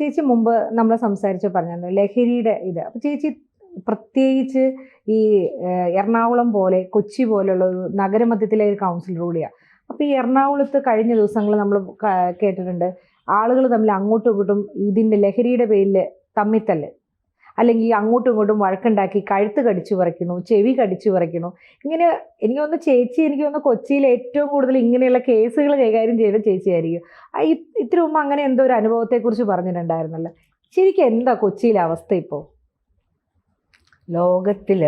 ചേച്ചി മുമ്പ് നമ്മൾ സംസാരിച്ച് പറഞ്ഞു ലഹരിയുടെ ഇത്. അപ്പൊ ചേച്ചി പ്രത്യേകിച്ച് ഈ എറണാകുളം പോലെ കൊച്ചി പോലുള്ള ഒരു നഗരമധ്യത്തിലെ ഒരു കൗൺസിൽ കൂടിയാണ് അപ്പൊ ഈ എറണാകുളത്ത് കഴിഞ്ഞ ദിവസങ്ങൾ നമ്മൾ കേട്ടിട്ടുണ്ട് ആളുകൾ തമ്മിൽ അങ്ങോട്ടും ഇങ്ങോട്ടും ഇതിന്റെ ലഹരിയുടെ പേരിൽ തമ്മിത്തല്ല്. അല്ലെങ്കിൽ അങ്ങോട്ടും ഇങ്ങോട്ടും വഴക്കുണ്ടാക്കി കഴുത്ത് കടിച്ചു പറിക്കണു ചെവി കടിച്ചു പറിക്കണു ഇങ്ങനെ എനിക്ക് തോന്നുന്നു ചേച്ചി എനിക്ക് തോന്നുന്നു കൊച്ചിയിൽ ഏറ്റവും കൂടുതൽ ഇങ്ങനെയുള്ള കേസുകൾ കൈകാര്യം ചെയ്ത ചേച്ചിയായിരിക്കും. ഇത്ര മുമ്പ് അങ്ങനെ എന്തോ ഒരു അനുഭവത്തെക്കുറിച്ച് പറഞ്ഞിട്ടുണ്ടായിരുന്നല്ലോ. ശരിക്കും എന്താ കൊച്ചിയിലെ അവസ്ഥ ഇപ്പോൾ ലോകത്തിൽ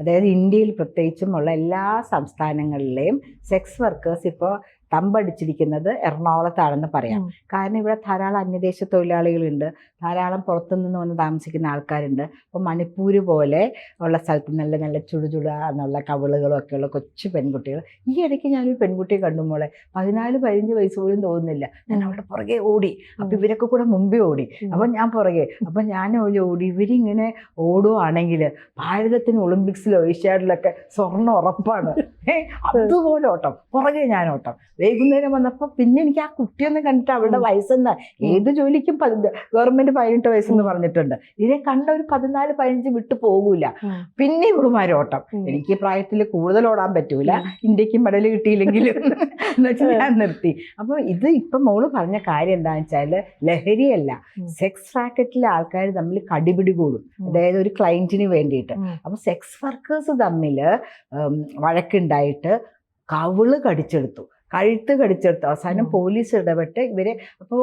അതായത് ഇന്ത്യയിൽ പ്രത്യേകിച്ചും ഉള്ള എല്ലാ സംസ്ഥാനങ്ങളിലെയും സെക്സ് വർക്കേഴ്സ് ഇപ്പോൾ തമ്പടിച്ചിരിക്കുന്നത് എറണാകുളത്താണെന്ന് പറയാം. കാരണം ഇവിടെ ധാരാളം അന്യദേശ തൊഴിലാളികളുണ്ട് ധാരാളം പുറത്തുനിന്ന് വന്ന് താമസിക്കുന്ന ആൾക്കാരുണ്ട്. അപ്പോൾ മണിപ്പൂർ പോലെ ഉള്ള സ്ഥലത്ത് നല്ല നല്ല ചുടുചുട എന്നുള്ള കവിളുകളും ഒക്കെയുള്ള കൊച്ചു പെൺകുട്ടികൾ. ഈ ഇടയ്ക്ക് ഞാനൊരു പെൺകുട്ടിയെ കണ്ടു മോളെ. പതിനാല് പതിനഞ്ച് വയസ്സ് പോലും തോന്നുന്നില്ല. ഞാൻ അവളുടെ പുറകെ ഓടി. അപ്പം ഇവരൊക്കെ കൂടെ മുമ്പേ ഓടി. അപ്പം ഞാൻ പുറകെ. അപ്പം ഞാൻ ഓടി ഓടി ഇവരിങ്ങനെ ഓടുവാണെങ്കിൽ ഭാരതത്തിന് ഒളിമ്പിക്സിലോ ഏഷ്യാഡിലൊക്കെ സ്വർണം ഉറപ്പാണ്. അതുപോലെ ഓട്ടം. പുറകെ ഞാൻ ഓട്ടം. വൈകുന്നേരം വന്നപ്പോൾ പിന്നെ എനിക്ക് ആ കുട്ടിയൊന്ന് കണ്ടിട്ട് അവളുടെ വയസ്സെന്ന് ഏത് ജോലിക്കും ഗവൺമെന്റ് പതിനെട്ട് വയസ്സെന്ന് പറഞ്ഞിട്ടുണ്ട്. ഇതിനെ കണ്ട ഒരു പതിനാല് പതിനഞ്ച് വിട്ടു പോകൂല. പിന്നെ ഇവളുമാര് ഓട്ടം. ഉം. എനിക്ക് പ്രായത്തിൽ കൂടുതൽ ഓടാൻ പറ്റൂല. ഇന്ത്യയ്ക്ക് മെഡൽ കിട്ടിയില്ലെങ്കിലും എന്ന് വെച്ചാൽ ഞാൻ നിർത്തി. അപ്പോൾ ഇത് ഇപ്പം മോൾ പറഞ്ഞ കാര്യം എന്താണെന്ന് വെച്ചാൽ ലഹരിയല്ല. സെക്സ് റാക്കറ്റിലെ ആൾക്കാർ തമ്മിൽ കടിപിടി കൂടും. അതായത് ഒരു ക്ലയന്റിന് വേണ്ടിയിട്ട്. അപ്പൊ അപ്പോൾ സെക്സ് വർക്കേഴ്സ് തമ്മിൽ വഴക്കുണ്ടായിട്ട് കവിൾ കടിച്ചെടുത്തു. കഴുത്ത് കടിച്ചെടുത്തു. അവസാനം പോലീസ് ഇടപെട്ട് ഇവരെ അപ്പോൾ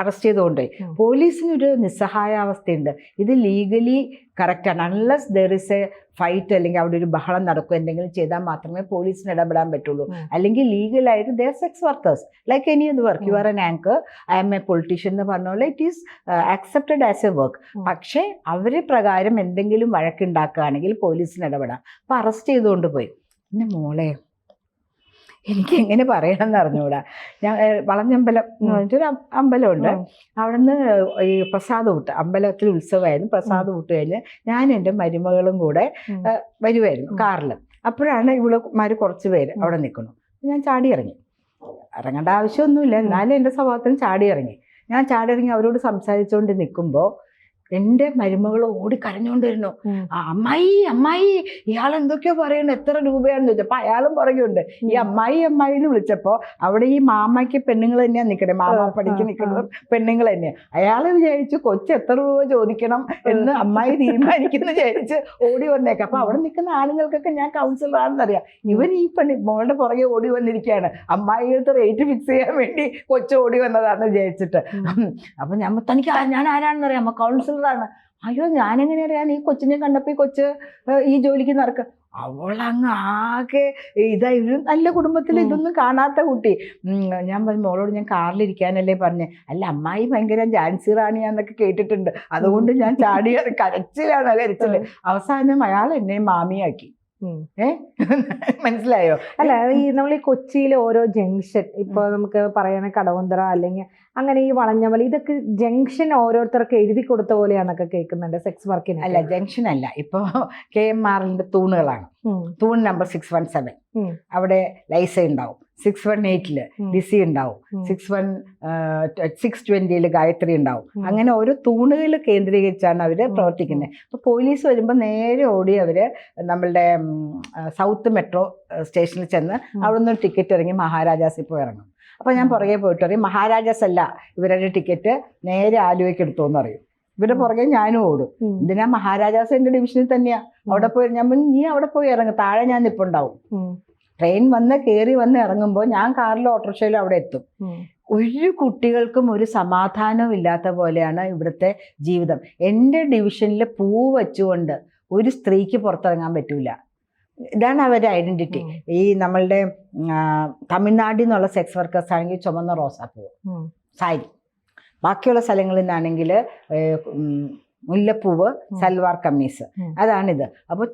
അറസ്റ്റ് ചെയ്തുകൊണ്ടേ. പോലീസിനൊരു നിസ്സഹായാവസ്ഥയുണ്ട്. ഇത് ലീഗലി കറക്റ്റാണ് unless there is a fight അല്ലെങ്കിൽ അവിടെ ഒരു ബഹളം നടക്കും എന്തെങ്കിലും ചെയ്താൽ മാത്രമേ പോലീസിന് ഇടപെടാൻ പറ്റുള്ളൂ. അല്ലെങ്കിൽ ലീഗലായിട്ട് there sex workers like any അത് work you are an anchor I am a politician എന്ന് പറഞ്ഞ പോലെ it is accepted as a work. പക്ഷേ അവരെ പ്രകാരം എന്തെങ്കിലും വഴക്കുണ്ടാക്കുകയാണെങ്കിൽ പോലീസിന് ഇടപെടാം. അപ്പോൾ അറസ്റ്റ് ചെയ്തുകൊണ്ട് പോയി. പിന്നെ മോളെ എനിക്ക് എങ്ങനെ പറയണം എന്ന് അറിഞ്ഞുകൂടാ ഞാൻ വളഞ്ഞമ്പലം എന്ന് പറഞ്ഞിട്ടൊരു അമ്പലമുണ്ട്. അവിടുന്ന് ഈ പ്രസാദ് ഊട്ട് അമ്പലത്തിൽ ഉത്സവമായിരുന്നു. പ്രസാദ് ഊട്ട് കഴിഞ്ഞ് ഞാൻ എന്റെ മരുമകളും കൂടെ. വരുമായിരുന്നു കാറിൽ അപ്പോഴാണ് ഇവളുമാര് കുറച്ച് പേര് അവിടെ നിൽക്കുന്നു. ഞാൻ ചാടി ഇറങ്ങി. ഇറങ്ങേണ്ട ആവശ്യമൊന്നുമില്ല. എന്നാലും എന്റെ സ്വഭാവത്തിന് ചാടി ഇറങ്ങി. ഞാൻ ചാടി ഇറങ്ങി അവരോട് സംസാരിച്ചുകൊണ്ട് നിൽക്കുമ്പോൾ എന്റെ മരുമകൾ ഓടി കരഞ്ഞുകൊണ്ടിരുന്നു. അമ്മായി അമ്മായി ഇയാൾ എന്തൊക്കെയോ പറയുന്നു. എത്ര രൂപയാണെന്ന് ചോദിച്ചപ്പോൾ അയാളും പുറകെയുണ്ട് ഈ അമ്മായി അമ്മായി എന്ന് വിളിച്ചപ്പോൾ അവിടെ ഈ മാമയ്ക്ക് പെണ്ണുങ്ങൾ തന്നെയാണ് നിൽക്കണേ മാമ നിക്കുന്നത് നിൽക്കുന്നത് പെണ്ണുങ്ങൾ തന്നെയാണ് അയാൾ വിചാരിച്ചു കൊച്ചു എത്ര രൂപ ചോദിക്കണം എന്ന് അമ്മായി തീരുമാനിക്കുന്നു വിചാരിച്ച് ഓടി വന്നേക്ക. അപ്പൊ അവിടെ നിൽക്കുന്ന ആളുകൾക്കൊക്കെ ഞാൻ കൗൺസിലർ ആണെന്നറിയാം. ഇവൻ ഈ പെണ്ണി മോളുടെ പുറകെ ഓടി വന്നിരിക്കുകയാണ്. അമ്മായിയുടെ റേറ്റ് ഫിക്സ് ചെയ്യാൻ വേണ്ടി കൊച്ചു ഓടി വന്നതാണെന്ന് വിചാരിച്ചിട്ട്. അപ്പൊ ഞാൻ തനിക്ക് ഞാൻ ആരാണെന്ന് അറിയാം കൗൺസിലറാണ് അയ്യോ ഞാനെങ്ങനെ അറിയാൻ ഈ കൊച്ചിനെ കണ്ടപ്പോ ഈ കൊച്ച് ഈ ജോലിക്ക് നടക്ക. അവളങ്ങ് ആകെ ഇതായി നല്ല കുടുംബത്തിൽ ഇതൊന്നും കാണാത്ത കുട്ടി. ഞാൻ പറഞ്ഞു മോളോട് ഞാൻ കാറിലിരിക്കാനല്ലേ പറഞ്ഞേ? അല്ല അമ്മായി ഭയങ്കര ജാൻസി റാണിയാന്നൊക്കെ കേട്ടിട്ടുണ്ട്. അതുകൊണ്ട് ഞാൻ ചാടിയ കരച്ചിലാണ് കരച്ചിൽ. അവസാനം അയാൾ എന്നെ മാമിയാക്കി. മനസ്സിലായോ? അല്ല ഈ നമ്മൾ ഈ കൊച്ചിയിലെ ഓരോ ജംഗ്ഷൻ ഇപ്പൊ നമുക്ക് പറയണ കടവന്തറ അല്ലെങ്കിൽ അങ്ങനെ ഈ വളഞ്ഞമല ഇതൊക്കെ ജംഗ്ഷൻ ഓരോരുത്തർക്ക് എഴുതി കൊടുത്ത പോലെയാണെന്നൊക്കെ കേൾക്കുന്നുണ്ട് സെക്സ് വർക്കിന് അല്ല ജംഗ്ഷൻ അല്ല. ഇപ്പൊ കെ എം ആറിന്റെ തൂണുകളാണ്. തൂൺ നമ്പർ സിക്സ് വൺ സെവൻ. അവിടെ ലൈസ ഉണ്ടാവും. സിക്സ് വൺ എയ്റ്റിൽ ഡിസി ലിസി ഉണ്ടാവും സിക്സ് വൺ സിക്സ് ട്വന്റിയിൽ ഗായത്രി ഉണ്ടാവും. അങ്ങനെ ഓരോ തൂണുകൾ കേന്ദ്രീകരിച്ചാണ് അവർ. പ്രവർത്തിക്കുന്നത്. അപ്പോൾ പോലീസ് വരുമ്പോൾ നേരെ ഓടി അവർ നമ്മളുടെ സൗത്ത് മെട്രോ സ്റ്റേഷനിൽ ചെന്ന്. അവിടെ നിന്ന് ടിക്കറ്റ് ഇറങ്ങി മഹാരാജാസിൽ പോയി ഇറങ്ങും. അപ്പോൾ ഞാൻ പുറകെ പോയിട്ട് പറയും മഹാരാജാസ് അല്ല ഇവരുടെ ടിക്കറ്റ് നേരെ ആലുവയ്ക്ക് എടുത്തോന്ന് അറിയും ഇവരുടെ പുറകെ ഞാനും ഓടും. ഇതിനാ എന്തിനാ മഹാരാജാസ് എന്റെ ഡിവിഷനിൽ തന്നെയാ? അവിടെ പോയി ഞാൻ നീ അവിടെ പോയി ഇറങ്ങും താഴെ ഞാൻ നിപ്പുണ്ടാവും. ട്രെയിൻ വന്ന് കയറി വന്ന് ഇറങ്ങുമ്പോൾ ഞാൻ കാറിലോ ഓട്ടോറിക്ഷയിലോ അവിടെ എത്തും. ഒരു കുട്ടികൾക്കും ഒരു സമാധാനവും ഇല്ലാത്ത പോലെയാണ് ഇവിടുത്തെ ജീവിതം. എന്റെ ഡിവിഷനിൽ പൂ വെച്ചുകൊണ്ട് ഒരു സ്ത്രീക്ക് പുറത്തിറങ്ങാൻ പറ്റൂല. ഇതാണ് അവരുടെ ഐഡന്റിറ്റി. ഈ നമ്മളുടെ തമിഴ്നാട്ടിൽ നിന്നുള്ള സെക്സ് വർക്കേഴ്സ് ആണെങ്കിൽ ചുമന്ന റോസാ പൂവ് സാരി. ബാക്കിയുള്ള സ്ഥലങ്ങളിൽ നിന്നാണെങ്കിൽ മുല്ലപ്പൂവ്. സൽവാർ കമ്മീസ്. അതാണിത്. അപ്പോൾ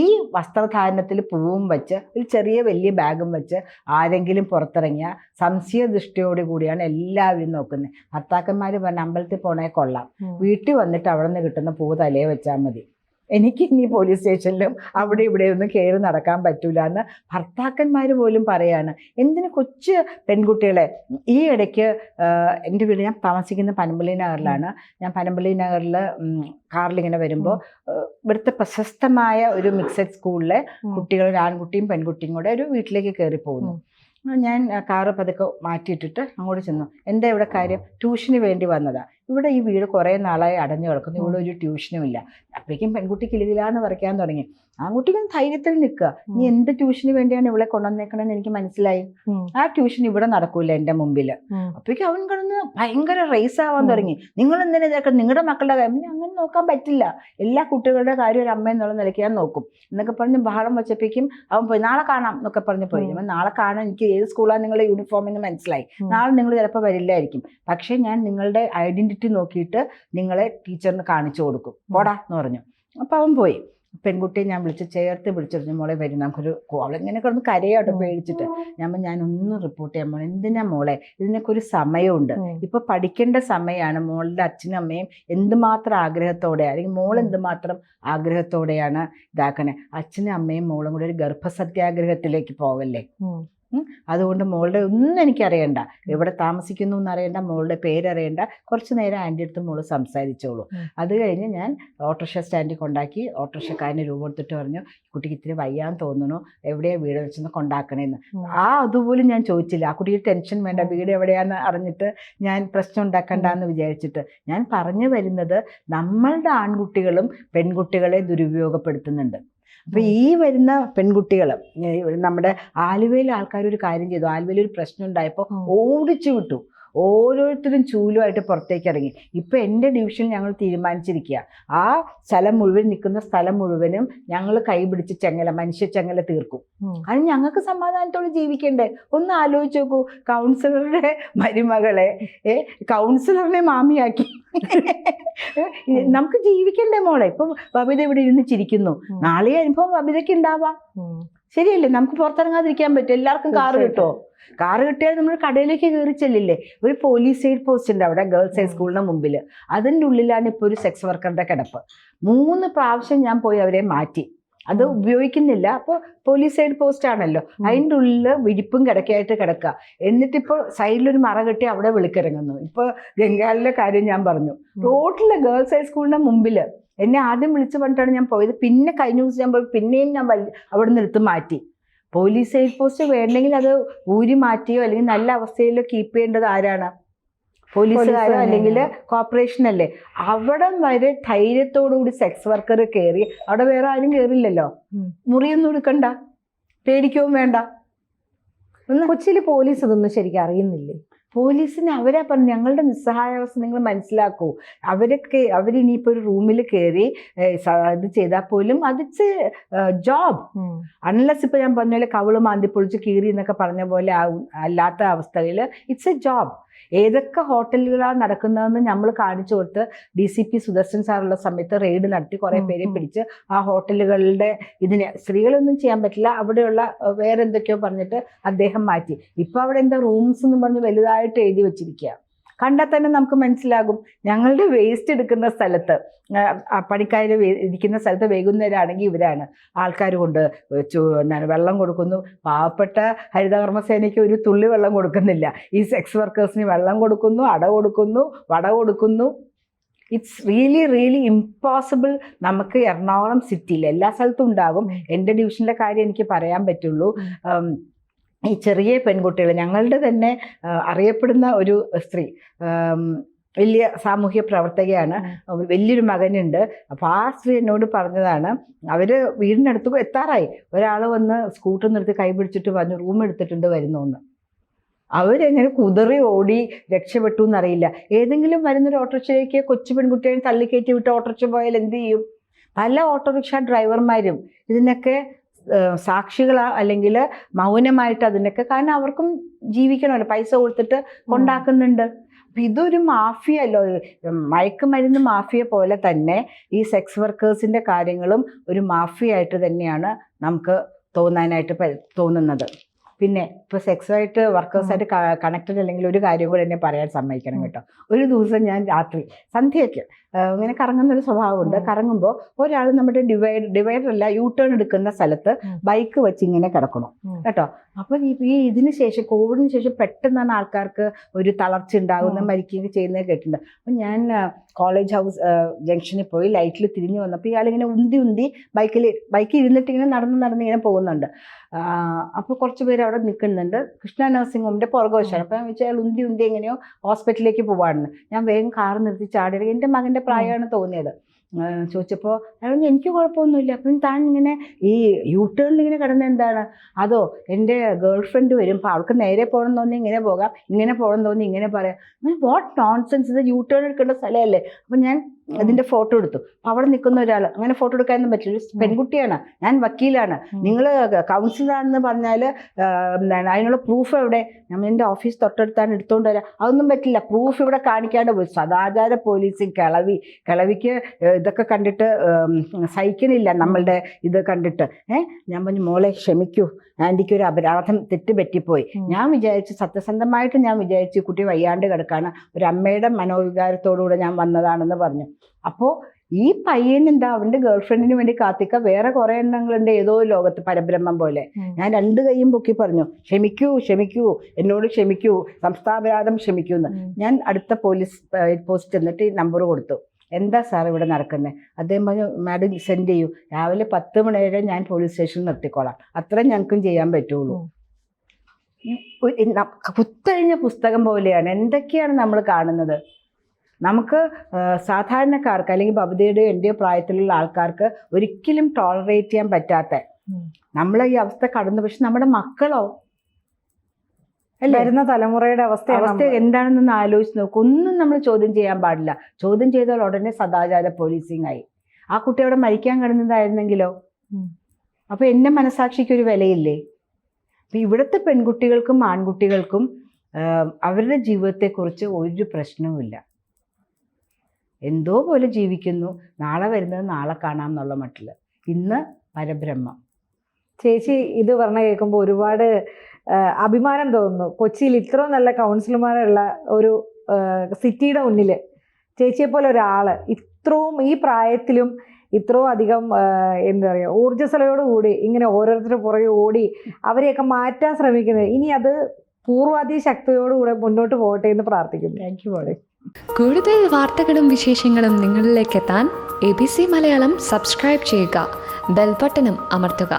ഈ വസ്ത്രധാരണത്തിൽ പൂവും വെച്ച് ഒരു ചെറിയ വലിയ ബാഗും വെച്ച് ആരെങ്കിലും പുറത്തിറങ്ങിയ സംശയദൃഷ്ടിയോട് കൂടിയാണ് എല്ലാവരും നോക്കുന്നത്. ഭർത്താക്കന്മാർ പറഞ്ഞ അമ്പലത്തിൽ പോണേ കൊള്ളാം. വീട്ടിൽ വന്നിട്ട് അവിടെ നിന്ന് കിട്ടുന്ന പൂ തലയെ വെച്ചാൽ മതി. എനിക്ക് ഇനി പോലീസ് സ്റ്റേഷനിലും അവിടെ ഇവിടെ ഒന്നും കയറി നടക്കാൻ പറ്റൂല എന്ന് ഭർത്താക്കന്മാർ പോലും പറയാണ്. എന്തിന് കൊച്ചു പെൺകുട്ടികളെ? ഈ ഇടയ്ക്ക് എന്റെ വീട് ഞാൻ താമസിക്കുന്ന പനമ്പള്ളി നഗറിലാണ്. ഞാൻ പനമ്പള്ളി നഗറിൽ കാറിലിങ്ങനെ വരുമ്പോൾ ഇവിടുത്തെ പ്രശസ്തമായ ഒരു മിക്സഡ് സ്കൂളിലെ. കുട്ടികൾ ഒരു ആൺകുട്ടിയും പെൺകുട്ടിയും കൂടെ ഒരു വീട്ടിലേക്ക് കയറി പോകുന്നു. ഞാൻ കാറ് പതുക്കെ മാറ്റിയിട്ടിട്ട് അങ്ങോട്ട് ചെന്നു. എന്താ ഇവിടെ കാര്യം? ട്യൂഷന് വേണ്ടി വന്നതാ. ഇവിടെ ഈ വീട് കുറേ നാളായി അടഞ്ഞു കിടക്കുന്നു. ഇവിടെ ഒരു ട്യൂഷനും ഇല്ല അപ്പോഴേക്കും പെൺകുട്ടി കിലുകിലാന്ന് പറിക്കാൻ തുടങ്ങി. ആൺകുട്ടികൾ ധൈര്യത്തിൽ നിൽക്കുക. നീ എന്ത് ട്യൂഷന് വേണ്ടിയാണ് ഇവിടെ കൊണ്ടുവന്നേക്കണമെന്ന് എനിക്ക് മനസ്സിലായി. ആ ട്യൂഷൻ ഇവിടെ നടക്കൂല എന്റെ മുമ്പിൽ. അപ്പോഴേക്കും അവൻ കിടന്ന് ഭയങ്കര റേസ് ആവാൻ തുടങ്ങി. നിങ്ങൾ എന്തിനാ ഇതൊക്കെ? നിങ്ങളുടെ മക്കളുടെ കാര്യം. അങ്ങനെ നോക്കാൻ പറ്റില്ല. എല്ലാ കുട്ടികളുടെ കാര്യം ഒരു അമ്മ എന്നുള്ള നിലയ്ക്ക് ഞാൻ നോക്കും. എന്നൊക്കെ പറഞ്ഞ് ബഹളം വച്ചപ്പോഴേക്കും അവൻ പോയി നാളെ കാണാം എന്നൊക്കെ പറഞ്ഞ് പോയി. അപ്പം നാളെ കാണാൻ എനിക്ക് ഏത് സ്കൂളാണ് നിങ്ങളുടെ യൂണിഫോം എന്ന് മനസ്സിലായി. നാളെ നിങ്ങൾ ചിലപ്പോൾ വരില്ലായിരിക്കും. പക്ഷേ ഞാൻ നിങ്ങളുടെ ഐഡന്റിറ്റി നോക്കിയിട്ട് നിങ്ങളെ ടീച്ചറിന് കാണിച്ചു കൊടുക്കും. പോടാ എന്ന് പറഞ്ഞു. അപ്പോൾ അവൻ പോയി. പെൺകുട്ടിയെ ഞാൻ വിളിച്ച് ചേർത്ത് വിളിച്ചിരുന്നു മോളെ വരും നമുക്കൊരു അവളിങ്ങനെ കിടന്ന് കരയാട്ടോ. പേടിച്ചിട്ട്. ഞാൻ ഞാനൊന്നും റിപ്പോർട്ട് ചെയ്യാൻ മോളെ. എന്തിനാ മോളെ? ഇതിനൊക്കെ ഒരു സമയമുണ്ട്. ഇപ്പൊ പഠിക്കേണ്ട സമയമാണ് മോളുടെ അച്ഛനും അമ്മയും എന്തുമാത്രം ആഗ്രഹത്തോടെ അല്ലെങ്കിൽ മോൾ. എന്തുമാത്രം ആഗ്രഹത്തോടെയാണ് ഇതാക്കണേ. അച്ഛനും അമ്മയും മോളും കൂടെ ഒരു ഗർഭസത്യാഗ്രഹത്തിലേക്ക് പോവല്ലേ? ഉം. അതുകൊണ്ട് മോളുടെ ഒന്നും എനിക്കറിയണ്ട. എവിടെ താമസിക്കുന്നു എന്നറിയണ്ട മോളുടെ പേരറിയണ്ട. കുറച്ച് നേരം ആന്റി അടുത്ത് മോൾ സംസാരിച്ചോളൂ. അത് കഴിഞ്ഞ് ഞാൻ ഓട്ടോറിക്ഷ സ്റ്റാൻഡിൽ കൊണ്ടാക്കി ഓട്ടോറിക്ഷക്കാരന് രൂപ കൊടുത്തിട്ട് പറഞ്ഞു കുട്ടിക്ക് ഇത്തിരി വയ്യാൻ തോന്നുന്നു. എവിടെയാണ് വീട് വെച്ചെന്ന് കൊണ്ടാക്കണേന്ന്. ആ അതുപോലും ഞാൻ ചോദിച്ചില്ല. ആ കുട്ടിക്ക് ടെൻഷൻ വേണ്ട വീട് എവിടെയാന്ന് അറിഞ്ഞിട്ട് ഞാൻ പ്രശ്നം ഉണ്ടാക്കണ്ട എന്ന് വിചാരിച്ചിട്ട് ഞാൻ പറഞ്ഞു വരുന്നത് നമ്മളുടെ ആൺകുട്ടികളും പെൺകുട്ടികളെ ദുരുപയോഗപ്പെടുത്തുന്നുണ്ട്. അപ്പൊ ഈ വരുന്ന പെൺകുട്ടികൾ നമ്മുടെ ആലുവയിലെ ആൾക്കാർ ഒരു കാര്യം ചെയ്തു ആലുവയിൽ ഒരു പ്രശ്നം ഉണ്ടായപ്പോൾ ഉം. ഓടിച്ചു വിട്ടു ഓരോരുത്തരും ചൂലുമായിട്ട് പുറത്തേക്ക് ഇറങ്ങി. ഇപ്പം എന്റെ ഡിവിഷൻ ഞങ്ങൾ തീരുമാനിച്ചിരിക്കുക. ആ സ്ഥലം മുഴുവൻ നിൽക്കുന്ന സ്ഥലം മുഴുവനും ഞങ്ങൾ കൈപിടിച്ച് ചെങ്ങല മനുഷ്യ ചെങ്ങല തീർക്കും. അത് ഞങ്ങൾക്ക് സമാധാനത്തോടെ ജീവിക്കണ്ടേ? ഒന്ന് ആലോചിച്ച് നോക്കൂ. കൗൺസിലറുടെ മരുമകളെ ഏ കൗൺസിലറിനെ മാമിയാക്കി. നമുക്ക് ജീവിക്കണ്ടേ മോളെ? ഇപ്പൊ ബബിത ഇവിടെ ഇരുന്ന് ചിരിക്കുന്നു. നാളെ അനുഭവം ബബിതയ്ക്ക് ഉണ്ടാവാം. ശരിയല്ലേ? നമുക്ക് പുറത്തിറങ്ങാതിരിക്കാൻ പറ്റും. എല്ലാവർക്കും കാറ്. കിട്ടുമോ? കാറ് കിട്ടിയാൽ നമ്മൾ കടയിലേക്ക് കയറി ചെല്ലില്ലേ? ഒരു പോലീസ് സൈഡ് പോസ്റ്റ് ഉണ്ട് അവിടെ ഗേൾസ് ഹൈ ഹൈസ്കൂളിന് മുമ്പിൽ. അതിന്റെ ഉള്ളിലാണ് ഇപ്പോൾ ഒരു സെക്സ് വർക്കറിന്റെ കിടപ്പ്. മൂന്ന് പ്രാവശ്യം ഞാൻ പോയി അവരെ മാറ്റി. അത് ഉപയോഗിക്കുന്നില്ല. അപ്പോൾ പോലീസ് സൈഡ് പോസ്റ്റ് ആണല്ലോ. അതിന്റെ ഉള്ളിൽ വിരിപ്പും കിടക്കയായിട്ട് കിടക്കുക. എന്നിട്ടിപ്പോൾ സൈഡിലൊരു മറ കെട്ടി അവിടെ വിളിക്കിറങ്ങുന്നു. ഇപ്പോൾ ഗംഗാലിലെ കാര്യം ഞാൻ പറഞ്ഞു. റോഡിലെ ഗേൾസ് ഹൈസ്കൂളിന്റെ മുമ്പിൽ എന്നെ ആദ്യം വിളിച്ചു പറഞ്ഞിട്ടാണ് ഞാൻ പോയത്. പിന്നെ കഴിഞ്ഞ ദിവസം ഞാൻ പോയി പിന്നെയും ഞാൻ അവിടെ നിന്ന് എടുത്ത് മാറ്റി. പോലീസ് സൈഡ് പോസ്റ്റ് വേണമെങ്കിൽ അത് ഊരി മാറ്റിയോ അല്ലെങ്കിൽ നല്ല അവസ്ഥയിലോ കീപ്പ് ചെയ്യേണ്ടത് ആരാണ്? പോലീസുകാരോ പോലീസ് അല്ലെങ്കിൽ കോർപ്പറേഷൻ അല്ലേ? അവിടെ വരെ ധൈര്യത്തോടുകൂടി സെക്സ് വർക്കർ കയറി അവിടെ വേറെ ആരും കയറില്ലല്ലോ മുറിയൊന്നും എടുക്കണ്ട. പേടിക്കുകയും വേണ്ട. കൊച്ചിയിൽ പോലീസ് ഇതൊന്നും ശരിക്കും അറിയുന്നില്ലേ? പോലീസിന് അവരാ പറഞ്ഞു ഞങ്ങളുടെ നിസ്സഹായാവസ്ഥ നിങ്ങൾ മനസ്സിലാക്കൂ. അവരൊക്കെ അവരിനിയിപ്പോൾ ഒരു റൂമിൽ കയറി ഇത് ചെയ്താൽ പോലും അതിറ്റ്സ് ജോബ്. അൺലെസ് ഇപ്പോൾ ഞാൻ പറഞ്ഞ പോലെ കവിൾ മാന്തി പൊളിച്ച് കീറി എന്നൊക്കെ പറഞ്ഞ പോലെ അല്ലാത്ത അവസ്ഥയിൽ ഇറ്റ്സ് എ ജോബ്. ഏതൊക്കെ ഹോട്ടലുകളാണ് നടക്കുന്നതെന്ന് നമ്മൾ കാണിച്ചു കൊടുത്ത് ഡി സി പി സുദർശൻ സാറുള്ള സമയത്ത് റെയ്ഡ് നടത്തി കുറെ പേരെ പിടിച്ച് ആ ഹോട്ടലുകളുടെ ഇതിനെ സ്ത്രീകളൊന്നും ചെയ്യാൻ പറ്റില്ല. അവിടെയുള്ള വേറെ എന്തൊക്കെയോ പറഞ്ഞിട്ട് അദ്ദേഹം മാറ്റി. ഇപ്പൊ അവിടെ എന്താ റൂംസ് എന്ന് പറഞ്ഞ് വലുതായിട്ട് എഴുതി വെച്ചിരിക്കുക കണ്ടാൽ തന്നെ നമുക്ക് മനസ്സിലാകും ഞങ്ങളുടെ വേസ്റ്റ് എടുക്കുന്ന സ്ഥലത്ത് പണിക്കാർ ഇരിക്കുന്ന സ്ഥലത്ത് വൈകുന്നേരമാണെങ്കിൽ ഇവരാണ്. ആൾക്കാർ കൊണ്ട് എന്താണ് വെള്ളം കൊടുക്കുന്നു. പാവപ്പെട്ട ഹരിതകർമ്മസേനയ്ക്ക് ഒരു തുള്ളി വെള്ളം കൊടുക്കുന്നില്ല. ഈ സെക്സ് വർക്കേഴ്സിന് വെള്ളം കൊടുക്കുന്നു അട കൊടുക്കുന്നു വട കൊടുക്കുന്നു. ഇറ്റ്സ് റിയലി റിയലി ഇമ്പോസിബിൾ നമുക്ക് എറണാകുളം സിറ്റിയിൽ എല്ലാ സ്ഥലത്തും ഉണ്ടാകും. എന്റെ ഡിവിഷന്റെ കാര്യം എനിക്ക് പറയാൻ പറ്റുള്ളൂ. ഈ ചെറിയ പെൺകുട്ടികൾ ഞങ്ങളുടെ തന്നെ അറിയപ്പെടുന്ന ഒരു സ്ത്രീ വലിയ സാമൂഹ്യ പ്രവർത്തകയാണ് വലിയൊരു മകനുണ്ട്. അപ്പോൾ ആ സ്ത്രീ എന്നോട് പറഞ്ഞതാണ് അവർ വീടിനടുത്ത് എത്താറായി. ഒരാൾ വന്ന് സ്കൂട്ടർ നിർത്തി കൈ പിടിച്ചിട്ട് പറഞ്ഞു റൂം എടുത്തിട്ടുണ്ട് വരുന്നോന്ന്. അവരെങ്ങനെ കുതിറി ഓടി രക്ഷപ്പെട്ടു എന്നറിയില്ല. ഏതെങ്കിലും വരുന്നൊരു ഓട്ടോറിക്ഷയിലേക്ക് കൊച്ചു പെൺകുട്ടിയെ തള്ളിക്കയറ്റി വിട്ട് ഓട്ടോറിക്ഷ പോയാൽ എന്ത് ചെയ്യും? പല ഓട്ടോറിക്ഷ ഡ്രൈവർമാരും ഇതിനൊക്കെ സാക്ഷികളാ അല്ലെങ്കിൽ മൗനമായിട്ട് അതിനൊക്കെ കാരണം അവർക്കും ജീവിക്കണമല്ലോ പൈസ കൊടുത്തിട്ട് കൊണ്ടാക്കുന്നുണ്ട്. അപ്പൊ ഇതൊരു മാഫിയ അല്ലോ മയക്കുമരുന്ന് മാഫിയ പോലെ തന്നെ ഈ സെക്സ് വർക്കേഴ്സിന്റെ കാര്യങ്ങളും ഒരു മാഫിയ ആയിട്ട് തന്നെയാണ് നമുക്ക് തോന്നാനായിട്ട് തോന്നുന്നത്. പിന്നെ ഇപ്പോൾ സെക്സുമായിട്ട് വർക്കേഴ്സായിട്ട് കണക്റ്റഡ് അല്ലെങ്കിൽ ഒരു കാര്യം കൂടെ എന്നെ പറയാൻ സമ്മതിക്കണം കേട്ടോ. ഒരു ദിവസം ഞാൻ രാത്രി സന്ധ്യയ്ക്ക് ഇങ്ങനെ കറങ്ങുന്ന ഒരു സ്വഭാവമുണ്ട്. കറങ്ങുമ്പോൾ ഒരാൾ നമ്മുടെ ഡിവൈഡ് ഡിവൈഡർ അല്ല യൂ ടേൺ എടുക്കുന്ന സ്ഥലത്ത് ബൈക്ക് വെച്ച് ഇങ്ങനെ കിടക്കണം കേട്ടോ. അപ്പോൾ ഈ ഇതിന് ശേഷം കോവിഡിന് ശേഷം പെട്ടെന്നാണ് ആൾക്കാർക്ക് ഒരു തളർച്ച ഉണ്ടാകുന്ന. മരിക്കുകയും ചെയ്യുന്നത് കേട്ടിട്ടുണ്ട്. അപ്പം ഞാൻ കോളേജ് ഹൗസ് ജംഗ്ഷനിൽ പോയി ലൈറ്റിൽ തിരിഞ്ഞു വന്നപ്പോൾ ഇയാളിങ്ങനെ ഉന്തി ഉന്തി ബൈക്കിൽ ബൈക്കിൽ ഇരുന്നിട്ട് ഇങ്ങനെ നടന്ന് നടന്ന് ഇങ്ങനെ പോകുന്നുണ്ട്. അപ്പോൾ കുറച്ച് പേര് അവിടെ നിൽക്കുന്നുണ്ട്. കൃഷ്ണ നഴ്സിംഗ് ഹോമിന്റെ പുറകുവശമാണ് അപ്പം ഞാൻ വെച്ചാൽ ഉണ്ടി ഉന്തി ഉന്തി എങ്ങനെയോ ഹോസ്പിറ്റലിലേക്ക് പോവാണെന്ന്. ഞാൻ വേഗം കാർ നിർത്തി ചാടി എന്റെ മകന്റെ പ്രായമാണ് തോന്നിയത്. ചോദിച്ചപ്പോൾ അയാൾ എനിക്ക് കുഴപ്പമൊന്നുമില്ല. അപ്പം താൻ ഇങ്ങനെ ഈ യൂട്ടേണിൽ ടേണിൽ ഇങ്ങനെ കിടന്ന എന്താണ്? അതോ എന്റെ ഗേൾ ഫ്രണ്ട് വരും അപ്പോൾ അവൾക്ക് നേരെ പോകണം തോന്നി ഇങ്ങനെ പോകാം ഇങ്ങനെ പോകണം തോന്നി ഇങ്ങനെ പറയാം. വാട്ട് നോൺസെൻസ് ഇത് യൂട്ടേൺ ടേൺ എടുക്കേണ്ട സ്ഥലമല്ലേ? അപ്പം ഞാൻ അതിന്റെ ഫോട്ടോ എടുത്തു. അപ്പോൾ അവിടെ നിൽക്കുന്ന ഒരാൾ അങ്ങനെ ഫോട്ടോ എടുക്കാനൊന്നും പറ്റില്ല. ഒരു പെൺകുട്ടിയാണ്. ഞാൻ വക്കീലാണ്. നിങ്ങൾ കൗൺസിലാണെന്ന് പറഞ്ഞാൽ അതിനുള്ള പ്രൂഫ് എവിടെ? ഞാൻ എന്റെ ഓഫീസ് തൊട്ടടുത്താണ് എടുത്തുകൊണ്ട് വരാം. അതൊന്നും പറ്റില്ല. പ്രൂഫ് ഇവിടെ കാണിക്കാണ്ട് പോയി. സദാചാര പോലീസും കിളവി കിളവിക്ക് ഇതൊക്കെ കണ്ടിട്ട് സഹിക്കണില്ല നമ്മളുടെ ഇത് കണ്ടിട്ട്. ഏഹ് ഞാൻ പറഞ്ഞു മോളെ ക്ഷമിക്കൂ. ആന്റിക്ക് ഒരു അപരാധം തെറ്റുപറ്റിപ്പോയി. ഞാൻ വിചാരിച്ചു സത്യസന്ധമായിട്ട് ഞാൻ വിചാരിച്ചു കുട്ടി വയ്യാണ്ട് കിടക്കാണ്. ഒരു അമ്മയുടെ മനോവികാരത്തോടുകൂടെ ഞാൻ വന്നതാണെന്ന് പറഞ്ഞു. അപ്പോൾ ഈ പയ്യൻ എന്താ അവന്റെ ഗേൾ ഫ്രണ്ടിന് വേണ്ടി കാത്തിക്ക? വേറെ കുറെ എണ്ണങ്ങളുണ്ട് ഏതോ ലോകത്ത് പരബ്രഹ്മം പോലെ. ഞാൻ രണ്ട് കൈയും പൊക്കി പറഞ്ഞു ക്ഷമിക്കൂ ക്ഷമിക്കൂ എന്നോട് ക്ഷമിക്കൂ സംസ്ഥാപരാധം ക്ഷമിക്കൂ എന്ന് ഞാൻ അടുത്ത പോലീസ് പോസ്റ്റ് ചെന്നിട്ട് ഈ നമ്പർ കൊടുത്തു. എന്താ സാർ ഇവിടെ നടക്കുന്നത് അദ്ദേഹം പറഞ്ഞു മാഡം സെൻഡ് ചെയ്യൂ. രാവിലെ പത്ത് മണി വരെ ഞാൻ പോലീസ് സ്റ്റേഷനിൽ നിർത്തിക്കോളാം. അത്രയും ഞങ്ങൾക്കും ചെയ്യാൻ പറ്റുള്ളൂ. കുത്തഴിഞ്ഞ പുസ്തകം പോലെയാണ്. എന്തൊക്കെയാണ് നമ്മൾ കാണുന്നത്? നമുക്ക് സാധാരണക്കാർക്ക് അല്ലെങ്കിൽ ബബിതയുടെയോ എന്റെയോ പ്രായത്തിലുള്ള ആൾക്കാർക്ക് ഒരിക്കലും ടോളറേറ്റ് ചെയ്യാൻ പറ്റാത്ത. നമ്മൾ ഈ അവസ്ഥ കടന്നു. പക്ഷെ നമ്മുടെ മക്കളോ വരുന്ന തലമുറയുടെ അവസ്ഥ അവസ്ഥ എന്താണെന്നൊന്ന് ആലോചിച്ച് നോക്കും. ഒന്നും നമ്മൾ ചോദ്യം ചെയ്യാൻ പാടില്ല. ചോദ്യം ചെയ്താൽ ഉടനെ സദാചാര പോലീസിങ് ആയി. ആ കുട്ടി അവിടെ മരിക്കാൻ കിടന്നതായിരുന്നെങ്കിലോ. അപ്പൊ എന്റെ മനസാക്ഷിക്ക് ഒരു വിലയില്ലേ? അപ്പൊ ഇവിടുത്തെ പെൺകുട്ടികൾക്കും ആൺകുട്ടികൾക്കും അവരുടെ ജീവിതത്തെക്കുറിച്ച് ഒരു പ്രശ്നവുമില്ല. എന്തോ പോലെ ജീവിക്കുന്നു. നാളെ വരുന്നത് നാളെ കാണാം എന്നുള്ള മട്ടിൽ. ഇന്ന് പരബ്രഹ്മം. ചേച്ചി ഇത് പറഞ്ഞ കേൾക്കുമ്പോൾ ഒരുപാട് അഭിമാനം തോന്നുന്നു. കൊച്ചിയിൽ ഇത്രയും നല്ല കൗൺസിലർമാരുള്ള ഒരു സിറ്റിയുടെ മുന്നിൽ ചേച്ചിയെ പോലെ ഒരാൾ ഇത്രയും ഈ പ്രായത്തിലും ഇത്രയും അധികം എന്താ പറയുക ഊർജസ്വലയോടുകൂടി ഇങ്ങനെ ഓരോരുത്തരുടെ പുറകെ ഓടി അവരെയൊക്കെ മാറ്റാൻ ശ്രമിക്കുന്നത്. ഇനി അത് പൂർവാധി ശക്തിയോടുകൂടെ മുന്നോട്ട് പോകട്ടെ എന്ന് പ്രാർത്ഥിക്കുന്നു. താങ്ക് യു മോളെ കൂടുതൽ വാർത്തകളും വിശേഷങ്ങളും നിങ്ങളിലേക്ക് എത്താൻ A B C Malayalam subscribe ചെയ്യുക. ബെൽബട്ടനും അമർത്തുക.